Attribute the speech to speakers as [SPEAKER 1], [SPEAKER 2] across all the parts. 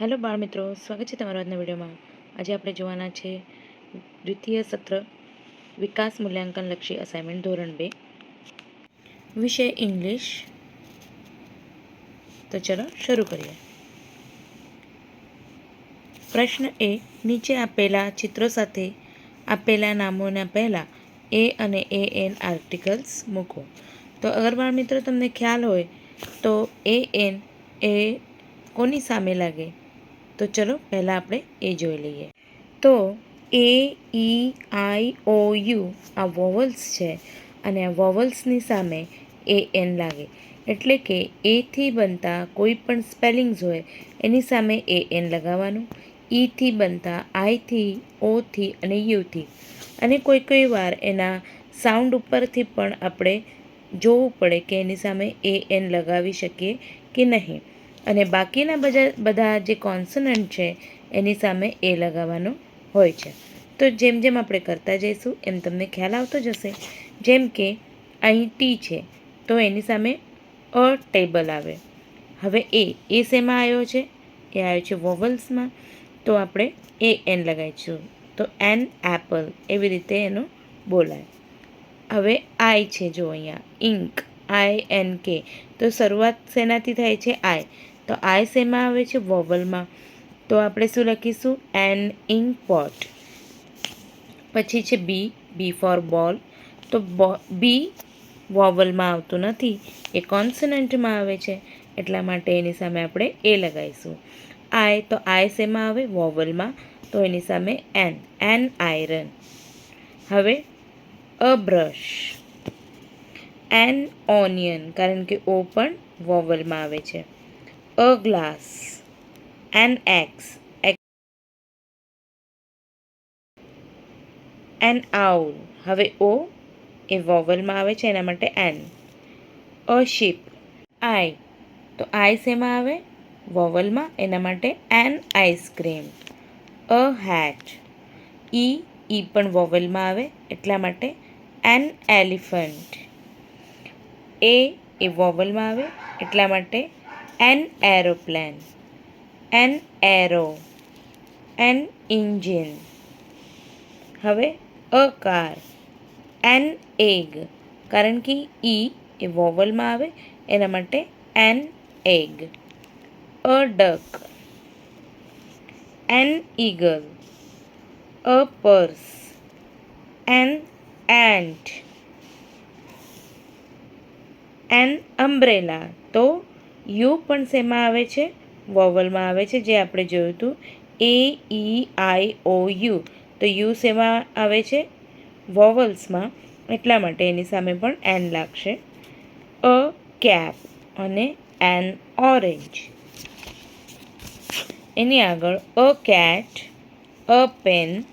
[SPEAKER 1] Hello બાળ મિત્રો સ્વાગત છે તમારા આજના વિડીયોમાં. આજે આપણે જોવાના છે દ્વિતીય સત્ર વિકાસ મૂલ્યાંકન લક્ષી અસાઇનમેન્ટ ધોરણ બે. વિષય ઇંગ્લિશ. તો ચલો શરૂ કરીએ. પ્રશ્ન એ, નીચે આપેલા ચિત્રો સાથે આપેલા નામોના પહેલાં એ અને એ એન આર્ટિકલ્સ મૂકો. તો અગર બાળ મિત્રો તમને ખ્યાલ હોય, તો એ એન એ કોની સામે લાગે? તો ચલો પહેલાં આપણે એ જોઈ લઈએ. તો એ, ઈ, આઈ, ઓ, યુ આ વોવલ્સ છે અને આ વોવલ્સની સામે એ, એન લાગે. એટલે કે એથી બનતા કોઈ પણ સ્પેલિંગ્સ હોય એની સામે એ, એન લગાવવાનું. ઈથી બનતા આઈથી ઓથી અને યુથી અને કોઈ કોઈ વાર એના સાઉન્ડ ઉપરથી પણ આપણે જોવું પડે કે એની સામે એ, એન લગાવી શકીએ કે નહીં. અને બાકીના બધા બધા જે કોન્સનન્ટ છે, એની સામે એ લગાવવાનું હોય છે. તો જેમ જેમ આપણે કરતા જઈશું, એમ તમને ખ્યાલ આવતો જશે. જેમ કે, અહીં ટી છે, તો એની સામે અ ટેબલ આવે. હવે એ એ શેમાં આવ્યો છે? એ આવ્યો છે વોવલ્સમાં તો આપણે એ એન લગાવીશું. તો એન એપલ એવી રીતે એનો બોલાય. હવે આઈ છે જો અહીંયા. ઇન્ક આઈ એન કે તો શરૂઆત શેનાથી થાય છે? આઈ તો આઈ શેમાં આવે છે? વોવલમાં. તો આપણે શું લખીશું? એન ઇંક પોટ પછી છે બી બી ફોર બોલ તો બી વોવલમાં આવતું નથી. એ કોન્સનન્ટમાં આવે છે. એટલા માટે એની સામે આપણે એ લગાવીશું. આય તો આઈ શેમાં આવે? વોવલમાં. તો એની સામે એન એન આયરન હવે અ બ્રશ એન ઓનિયન કારણ કે ઓ પણ વોવલમાં આવે છે. A glass an ox an owl હવે ઓ એ વોવલમાં આવે છે, એના માટે એન અ શીપ આઈ તો આઈ શેમાં આવે? વોવલમાં એના માટે an ice cream a hat E E પણ વોવલમાં આવે, એટલા માટે એન એલિફન્ટ એ એ વોવલમાં આવે, એટલા માટે an aeroplane an arrow an engine હવે અ કાર એન એગ કારણ કે ઈ એ વોવલમાં આવે, એના માટે an egg a duck an eagle a purse an ant an umbrella તો યુ પણ શેમાં આવે છે? વોવલમાં આવે છે, જે આપણે જોયું હતું. એ ઈ આઈ ઓ યુ. તો યુ શેમાં આવે છે? વોવલ્સમાં. એટલા માટે એની સામે પણ એન લાગશે. અ કેપ અને એન ઓરેન્જ. એની આગળ a cat, a pen,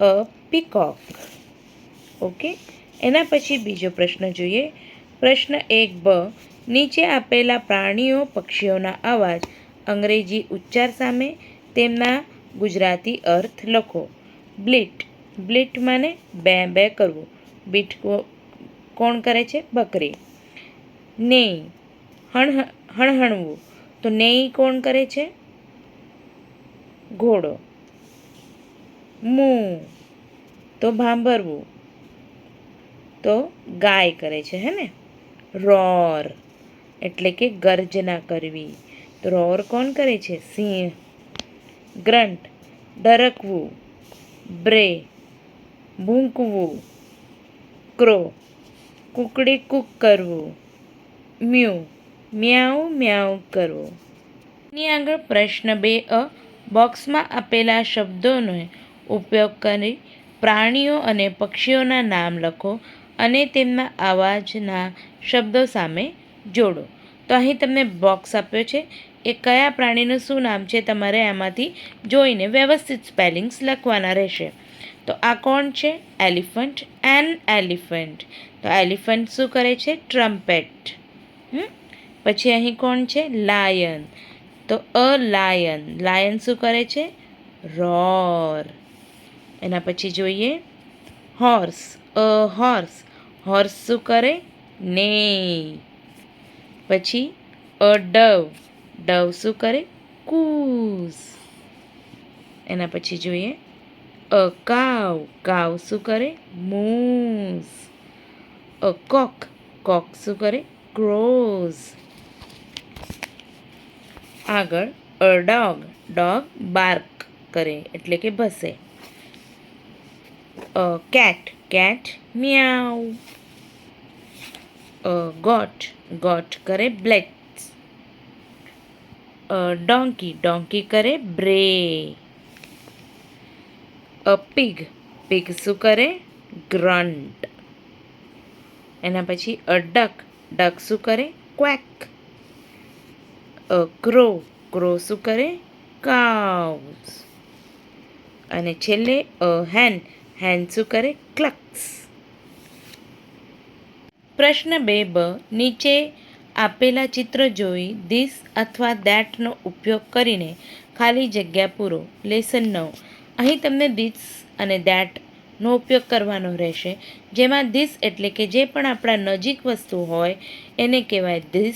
[SPEAKER 1] a peacock. Okay? એના પછી બીજો પ્રશ્ન જોઈએ. પ્રશ્ન એક બ. નીચે આપેલા પ્રાણીઓ, પક્ષીઓના અવાજ, અંગ્રેજી ઉચ્ચાર સામે તેમના ગુજરાતી અર્થ લખો. બ્લિટ. બ્લિટ માને બે બે કરવું. બીટ કોણ કરે છે? બકરી. નેઈ. હણ, હણહણવું. તો નેઈ કોણ કરે છે? ઘોડો. મૂ. તો ભાંભરવું. તો ગાય કરે છે, હે ને? રોર. એટલે કે ગર્જના કરવી. તો રોર કોણ કરે છે? સિંહ. ગ્રંટ ડરકવું. બ્રે. ભૂંકવું ક્રો. કુકડી કૂક કરવું. મ્યુ. મ્યાઉ મ્યાઉ કરવું. એની આગળ પ્રશ્ન બે અ. બોક્સમાં આપેલા શબ્દોનો ઉપયોગ કરી પ્રાણીઓ અને પક્ષીઓના નામ લખો અને તેમના અવાજના શબ્દો સામે જોડો. તો અહીં તમને બોક્સ આપ્યો છે. એ કયા પ્રાણીનું શું નામ છે તમારે આમાંથી જોઈને વ્યવસ્થિત સ્પેલિંગ્સ લખવાના રહેશે. તો આ કોણ છે? એલિફન્ટ. An elephant. તો એલિફન્ટ શું કરે છે? ટ્રમ્પેટ. પછી અહીં કોણ છે? લાયન. તો અ લાયન. લાયન શું કરે છે? રોર. એના પછી જોઈએ. હોર્સ. અ હોર્સ. હોર્સ શું કરે? ને પછી અ ડવ. ડવ શું કરે? કૂઝ એના પછી જોઈએ. અ કાવ. કાવ શું કરે? મૂઝ. અ કોક. કોક શું કરે? ક્રોઝ. આગળ અ ડોગ. ડોગ બાર્ક કરે એટલે કે ભસે. A cat. કેટ મ્યાઉ. અ ગોટ ગોટ કરે બ્લેક્સ. ડોંકી ડોંકી કરે બ્રે. અ, પિગ પિગ શું કરે? ગ્રન્ટ. એના પછી અ, ડક ડક શું કરે? ક્વેક. અ, ક્રો ક્રો શું કરે? કાઉસ અને છેલ્લે અ, હેન હેન શું કરે? ક્લક્સ. પ્રશ્ન બે બ, નીચે આપેલા ચિત્ર જોઈ ધીસ અથવા દેટનો ઉપયોગ કરીને ખાલી જગ્યા પૂરો. લેસન નવ. અહીં તમને ધીસ અને દેટનો ઉપયોગ કરવાનો રહેશે. જેમાં ધીસ એટલે કે જે પણ આપણા નજીક વસ્તુ હોય, એને કહેવાય ધીસ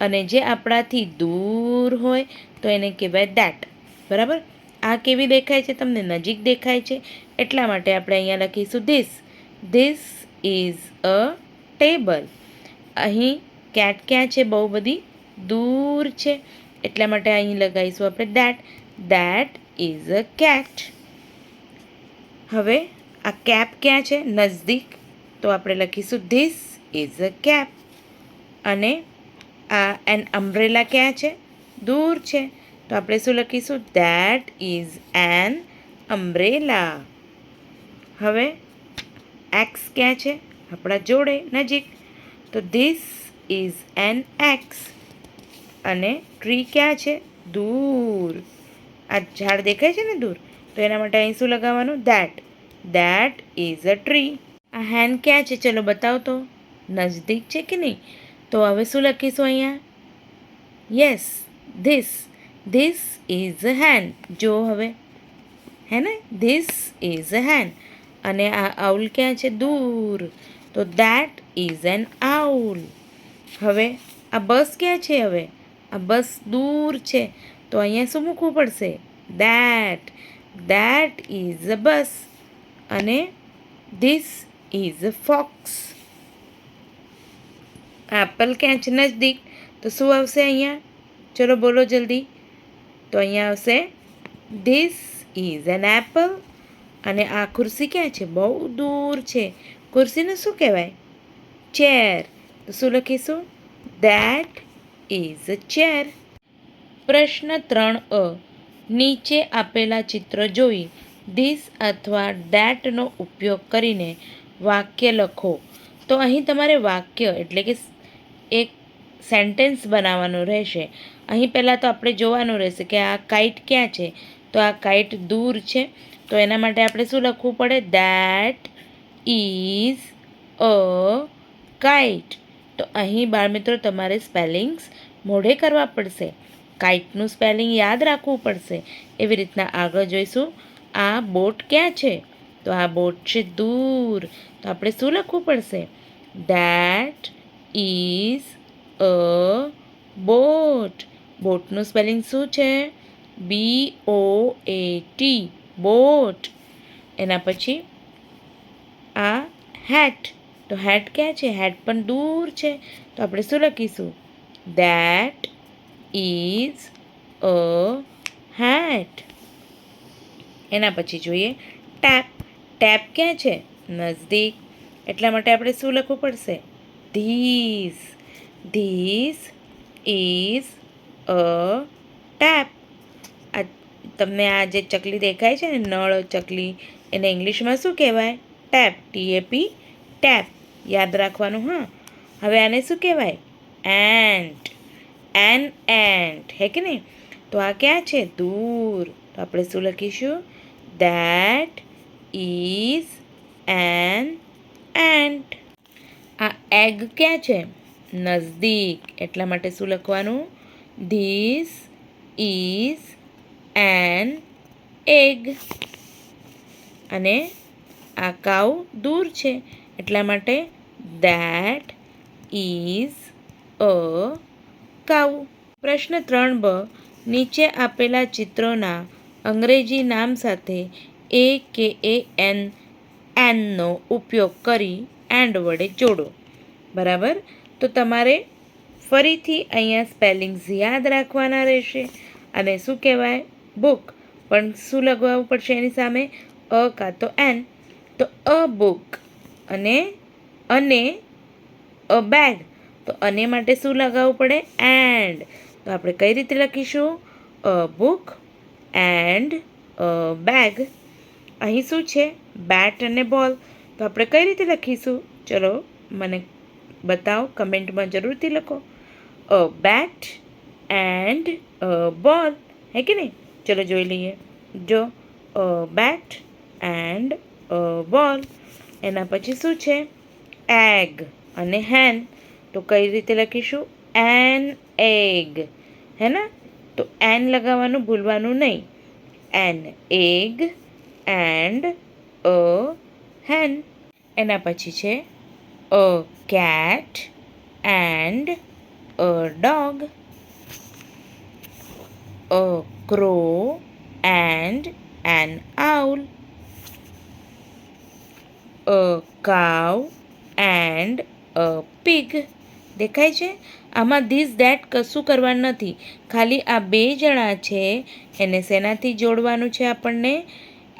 [SPEAKER 1] અને જે આપણાથી દૂર હોય, તો એને કહેવાય દેટ બરાબર? આ કેવી દેખાય છે? તમને નજીક દેખાય છે. એટલા માટે આપણે અહીંયા લખીશું this this is a table. અહીં કેટ ક્યાં છે? બહુ બધી દૂર છે. એટલા માટે અહીં લગાવીશું આપણે that that is a cat હવે આ કેપ ક્યાં છે? નજદીક. તો આપણે લખીશું ધીસ ઇઝ અ કેપ અને આ એન અમ્બ્રેલા ક્યાં છે? દૂર છે. તો આપણે શું લખીશું? દેટ ઇઝ એન અમ્બ્રેલા હવે એક્સ ક્યાં છે? આપણા જોડે નજીક. તો ધીસ ઇઝ એન એક્સ અને ટ્રી ક્યાં છે? દૂર. આ ઝાડ દેખાય છે ને દૂર? તો એના માટે અહીં શું લગાવવાનું? That that is a tree આ હેન્ડ ક્યાં છે? ચલો બતાવો તો. નજદીક છે કે નહીં? તો હવે શું લખીશું અહીંયા? Yes this this is a hand જો હવે. હે ને? ધીસ ઇઝ અ હેન્ડ અને આ આઉલ ક્યાં છે? દૂર. તો દેટ ઇઝ એન આઉલ હવે આ બસ ક્યાં છે હવે? આ બસ દૂર છે. તો અહીંયા શું મૂકવું પડશે? That that is a bus અને this is a fox apple ક્યાં છે નજદીક? તો શું આવશે અહીંયા? ચલો બોલો જલ્દી. તો અહીંયા આવશે ધીસ ઇઝ એન એપલ અને આ ખુરશી ક્યાં છે? બહુ દૂર છે. ખુરશીને શું કહેવાય ચેર તો શું લખીશું દેટ ઇઝ અ ચેર પ્રશ્ન ત્રણ અ નીચે આપેલા ચિત્ર જોઈ ધીસ અથવા ડેટનો ઉપયોગ કરીને વાક્ય લખો તો અહીં તમારે વાક્ય એટલે કે એક સેન્ટેન્સ બનાવવાનું રહેશે અહીં પહેલાં તો આપણે જોવાનું રહેશે કે આ કાઇટ ક્યાં છે તો આ કાઇટ દૂર છે તો એના માટે આપણે શું લખવું પડે દેટ ઇઝ અ કાઇટ તો અહીં બાળમિત્રો, તમારે સ્પેલિંગ્સ મોઢે કરવા પડશે. કાઇટનું સ્પેલિંગ યાદ રાખવું પડશે. એવી રીતના આગળ જોઈશું. આ બોટ ક્યાં છે? તો આ બોટ છે દૂર. તો આપણે શું લખવું પડશે? દેટ ઇઝ અ બોટ બોટનું સ્પેલિંગ શું છે? બી ઓ એ ટી બોટ એના પછી આ હેટ તો હેટ ક્યાં છે? હેટ પણ દૂર છે. તો આપણે શું લખીશું? દેટ ઇઝ અ હેટ એના પછી જોઈએ. ટેપ ટેપ ક્યાં છે? નજદીક. એટલા માટે આપણે શું લખવું પડશે? This this is a tape આ તમને આ જે ચકલી દેખાય છે ને, નળ ચકલી, એને ઇંગ્લિશમાં શું કહેવાય? ટેપ ટીએપી ટેપ યાદ રાખવાનું, હા. હવે આને શું કહેવાય? એન્ટ એન એન્ટ હે કે નહીં? તો આ ક્યાં છે? દૂર. તો આપણે શું લખીશું? દેટ ઇઝ એન એન્ટ આ એગ ક્યાં છે? નજદીક. એટલા માટે શું લખવાનું? ધીસ ઇઝ એન એગ અને આ કાઉ દૂર છે. એટલા માટે દેટ ઇઝ અ કાઉ. પ્રશ્ન ત્રણ બ, નીચે આપેલા ચિત્રોના અંગ્રેજી નામ સાથે એ કે એ એન એનનો ઉપયોગ કરી એન્ડ વડે જોડો. બરાબર? તો તમારે ફરીથી અહીંયા સ્પેલિંગ્સ યાદ રાખવાના રહેશે અને શું કહેવાય? બુક પણ શું લગાવવું પડશે એની સામે? અ કાં તો એન તો અ બુક અને અને અ બેગ તો અને માટે શું લગાવવું પડે? એન્ડ. તો આપણે કઈ રીતે લખીશું? A book and a bag. અહીં શું છે? બેટ અને બોલ. તો આપણે કઈ રીતે લખીશું? ચલો મને બતાવો, કમેન્ટમાં જરૂરથી લખો. અ બેટ એન્ડ અ બોલ. હે કે નહીં? ચલો જોઈ લઈએ. જો, અ બેટ એન્ડ બોલ. એના પછી શું છે? એગ અને હેન તો કઈ રીતે લખીશું? એન એગ હે ને? તો એન લગાવવાનું ભૂલવાનું નહીં. An egg and a hen એના પછી છે a cat and a dog a crow and an owl a cow and a pig. દેખાય છે? આમાં ધીસ ડેટ કશું કરવાનું નથી. ખાલી આ બે જણા છે, એને શેનાથી જોડવાનું છે આપણને?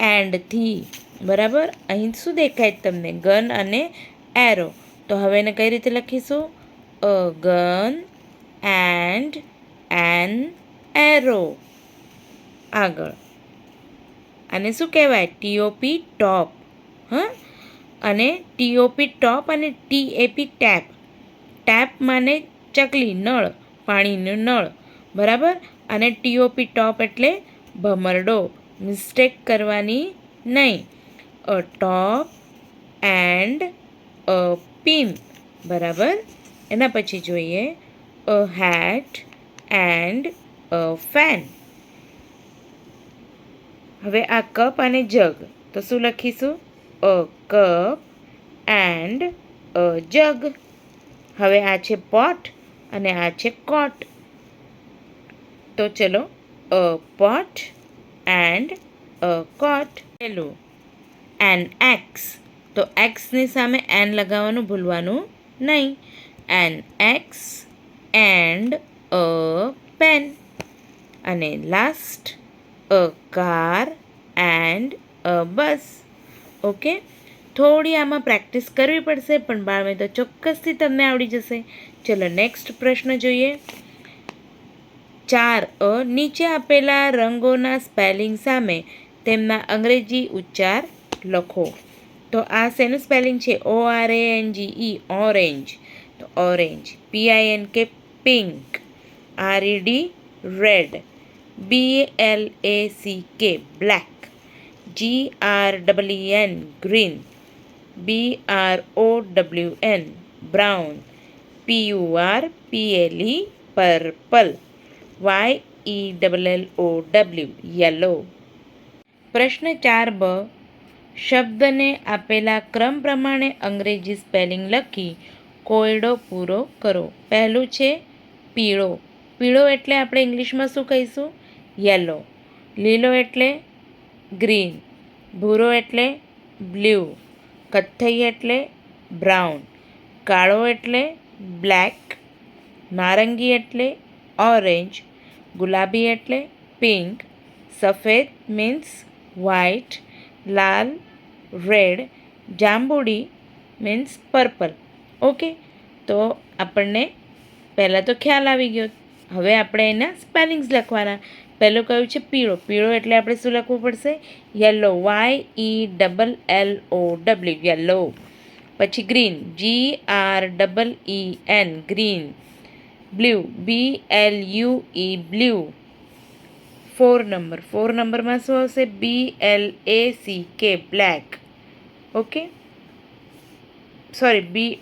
[SPEAKER 1] એન્ડથી બરાબર? અહીં શું દેખાય તમને? ગન અને એરો. તો હવે એને કઈ રીતે લખીશું? અ, ગન એન્ડ એન એરો. આગળ. આને શું કહેવાય? TOP top. હા? અને ટીઓપી ટોપ અને ટીએપી ટેપ ટેપ માને ચકલી, નળ, પાણીનો નળ. બરાબર? અને ટીઓપી ટોપ એટલે ભમરડો. મિસ્ટેક કરવાની નહીં. અ ટોપ એન્ડ અ પિન બરાબર? એના પછી જોઈએ. A hat and a fan હવે આ કપ અને જગ. તો શું લખીશું? A cup and a, jug. હવે આ છે પોટ અને આ છે કોટ તો ચલો, અ પોટ એન્ડ અ કોટ પેલું એન એક્સ તો એક્સની સામે એન લગાવવાનું ભૂલવાનું નહીં. An ox and a pen અને last a, car and a, bus. Okay? થોડી આમાં પ્રેક્ટિસ કરવી પડશે, પણ બાળમે તો ચોક્કસથી તમને આવડી જશે. ચલો નેક્સ્ટ પ્રશ્ન જોઈએ. ચાર અ, નીચે આપેલા રંગોના સ્પેલિંગ સામે તેમના અંગ્રેજી ઉચ્ચાર લખો. તો આ શેનું સ્પેલિંગ છે? O R A N G E, orange. તો orange. P I N K pink. R E D, red. B L A C K black. G R W N green B R O W N brown P U R P L E purple Y E double L O W yellow પ્રશ્ન ચાર બ, શબ્દને આપેલા ક્રમ પ્રમાણે અંગ્રેજી spelling લખી કોયડો પૂરો કરો. પહેલું છે પીળો. પીળો એટલે આપણે ઇંગ્લિશમાં શું કહીશું? યલો. લીલો એટલે ગ્રીન. ભૂરો એટલે બ્લુ. કથ્થઈ એટલે બ્રાઉન. કાળો એટલે બ્લેક. નારંગી એટલે ઓરેન્જ. ગુલાબી એટલે પિંક. સફેદ મીન્સ વ્હાઈટ લાલ, રેડ. જાંબુડી મીન્સ પર્પલ. ઓકે? તો આપણને પહેલાં તો ખ્યાલ આવી ગયો. હવે આપણે એના સ્પેલિંગ્સ લખવાના. પહેલું કયું છે? પીળો. પીળો એટલે આપણે શું લખવું પડશે? Yellow. Y E double L O W yellow. પછી green. G R double E N green. Blue. B L U E blue. Four number. Four નંબરમાં શું આવશે? B L A C K black. Okay? Sorry, B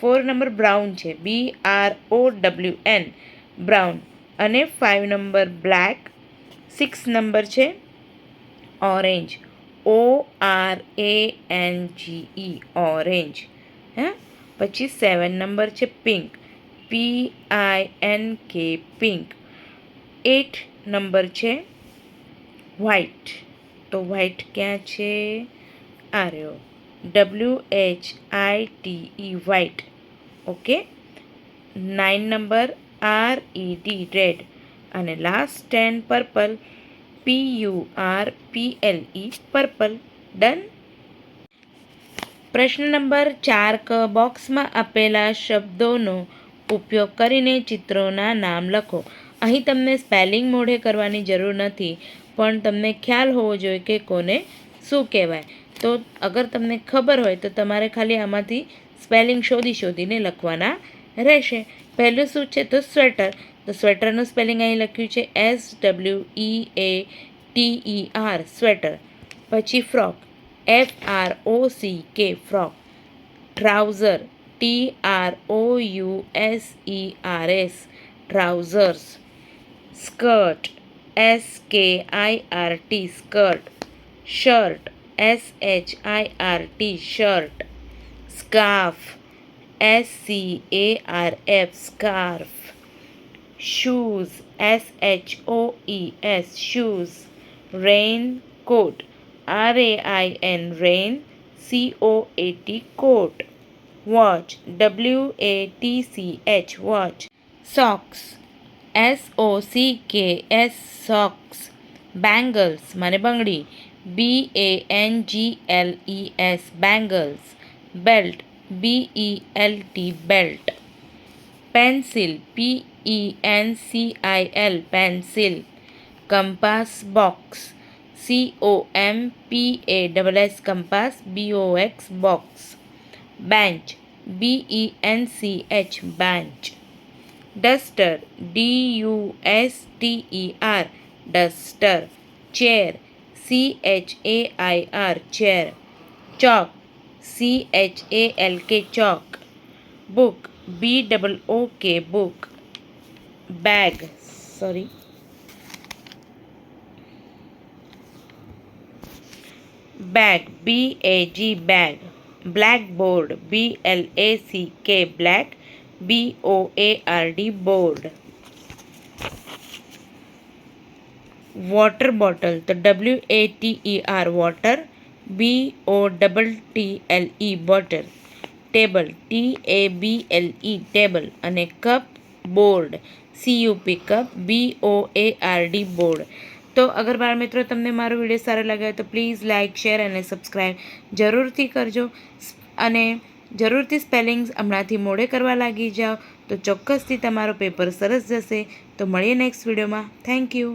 [SPEAKER 1] four number brown છે. B R O W N brown. અને five number black six number છે orange O R A N G E orange હે? પછી seven number છે pink P I N K pink eight number છે white તો white ક્યાં છે? આ રહ્યો. W H I T E white okay nine number R E D red અને last ten purple P U R P L E purple done પ્રશ્ન number ચાર ક બોક્સમાં આપેલા શબ્દોનો ઉપયોગ કરીને ચિત્રોના નામ લખો. અહીં તમને સ્પેલિંગ મોઢે કરવાની જરૂર નથી, પણ તમને ખ્યાલ હોવો જોઈએ કે કોને શું કહેવાય. તો અગર તમને ખબર હોય તો તમારે ખાલી આમાંથી સ્પેલિંગ શોધી શોધીને લખવાના રહેશે. પહેલું શું છે? તો સ્વેટર તો સ્વેટરનું સ્પેલિંગ અહીં લખ્યું છે S W E A T E R sweater પછી frock F R O C K frock trouser T R O U S E R S trousers skirt S K I R T skirt shirt S H I R T shirt scarf S C A R F scarf. Shoes S H O E S shoes. Rain coat R A I N rain C O A T coat. Watch W A T C H watch. Socks S O C K S socks. Bangles माने बंगड़ी B A N G L E S bangles. Belt B E L T belt. Pencil P E N C I L pencil. Compass box C O M P A S S compass B O X box. Bench B E N C H bench. Duster D U S T E R duster. Chair C H A I R chair. Chalk C H A L K chalk book B double O K book bag sorry bag B A G bag blackboard B L A C K black B O A R D board water bottle તો W A T E R water B O double T L E bottle, table T A B L E table અને cup board C U P cup B O A R D board. તો અગર બાળ મિત્રો તમને મારો video સારો લાગ્યો તો પ્લીઝ લાઇક શેર અને સબસ્ક્રાઈબ જરૂરથી કરજો. અને જરૂરથી સ્પેલિંગ્સ હમણાંથી મોડે કરવા લાગી જાઓ તો ચોક્કસથી તમારો પેપર સરસ જશે. તો મળીએ નેક્સ્ટ વિડીયોમાં. Thank you.